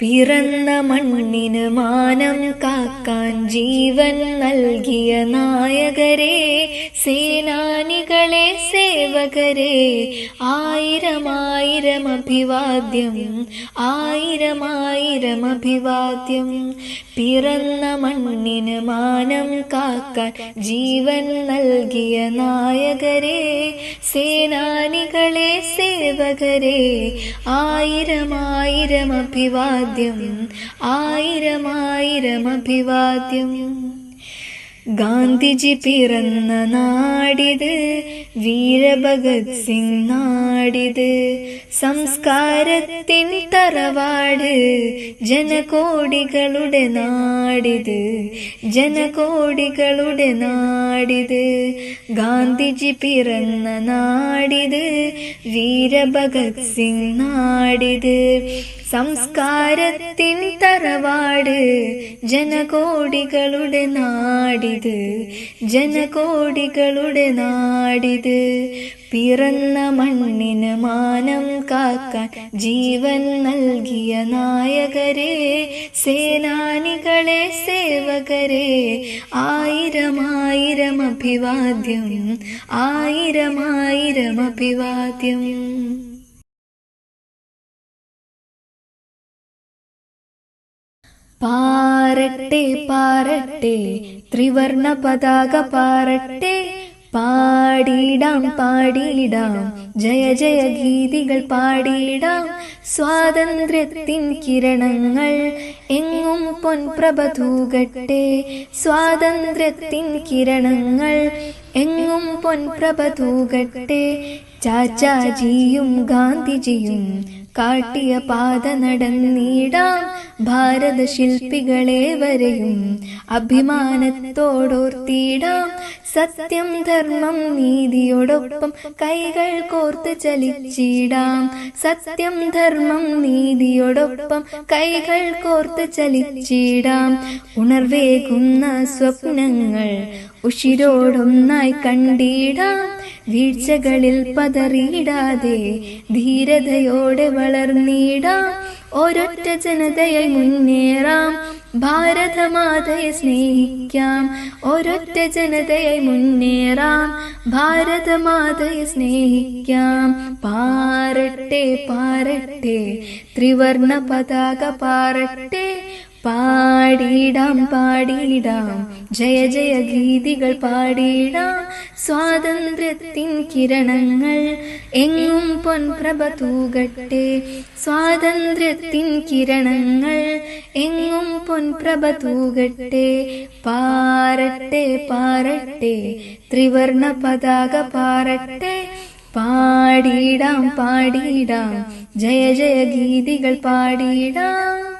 പിറന്ന മണ്ണിന് മാനം കാക്കാൻ ജീവൻ നൽകിയ നായകരെ സേനാനികളെ സേവകരെ ആയിരമായിരം അഭിവാദ്യം ആയിരമായിരം അഭിവാദ്യം. പിറന്ന മണ്ണിന് മാനം കാക്കാൻ ജീവൻ നൽകിയ നായകരെ സേനാനികളെ സേവകരെ ആയിരമായിരം അഭിവാദ്യം ആയിരമായിരം അഭിവാദ്യം ഗാന്ധിജി പിറന്ന നാടിത് വീരഭഗത് സിംഗ് നാടിത്. സംസ്കാരത്തിൻ തറവാട് ജനകോടികളുടെ നാടിത്. ജനകോടികളുടെ നാടിത്. ഗാന്ധിജി പിറന്ന നാടിത് വീരഭഗത് സിംഗ് നാടിത്. സംസ്കാരത്തിൻ തറവാട് ജനകോടികളുടെ നാടിത്. ജനകോടികളുടെ നാടിത്. പിറന്ന മണ്ണിന് മാനം കാക്കാൻ ജീവൻ നൽകിയ നായകരെ സേനാനികളെ സേവകരെ. ആയിരമായിരം അഭിവാദ്യം ആയിരമായിരം അഭിവാദ്യം. പാറട്ടെ പാരട്ടെ ത്രിവർണ പതാക പാരട്ടെ. പാടിടാം പാടിടാം ജയ ജയ ഗീതികൾ പാടിടാം സ്വാതന്ത്ര്യത്തിൻ കിരണങ്ങൾ എങ്ങും പൊൻപ്രഭ തൂകട്ടെ. സ്വാതന്ത്ര്യത്തിൻ കിരണങ്ങൾ എങ്ങും പൊൻപ്രഭ തൂകട്ടെ. ചാച്ചാജിയും ഗാന്ധിജിയും കാട്ടിയ പാത നടന്നിടാം ഭാരത ശില്പികളെ വരെയും. അഭിമാനത്തോടോർത്തിടാം. സത്യം ധർമ്മം നീതിയോടൊപ്പം കൈകൾ കോർത്ത് ചലിച്ചിടാം. സത്യം ധർമ്മം നീതിയോടൊപ്പം കൈകൾ കോർത്ത് ചലിച്ചിടാം. ഉണർവേകുന്ന സ്വപ്നങ്ങൾ ഉഷിരോടൊന്നായി കണ്ടിടാം. വീഴ്ചകളിൽ പതറിയിടാതെ ധീരതയോടെ വളർന്നിടാം. ഒരൊറ്റ ജനതയെ മുന്നേറാം. ഭാരതമാതയെ സ്നേഹിക്കാം. ഒരൊറ്റ ജനതയെ മുന്നേറാം. ഭാരതമാതയെ സ്നേഹിക്കാം. പാറട്ടെ പാറട്ടെ ത്രിവർണ പതാക പാറട്ടെ പാടിടാം പാടിടാം ജയ ജയ ഗീതികൾ പാടിടാം സ്വാതന്ത്ര്യത്തിൻ കിരണങ്ങൾ എങ്ങും പൊൻപ്രഭ തൂകട്ടെ. സ്വാതന്ത്ര്യത്തിൻ കിരണങ്ങൾ എങ്ങും പൊൻപ്രഭ തൂകട്ടെ. പാറട്ടെ പാറട്ടെ ത്രിവർണ പതാക പാറട്ടെ പാടിടാം പാടിടാം ജയ ജയ ഗീതികൾ പാടിടാം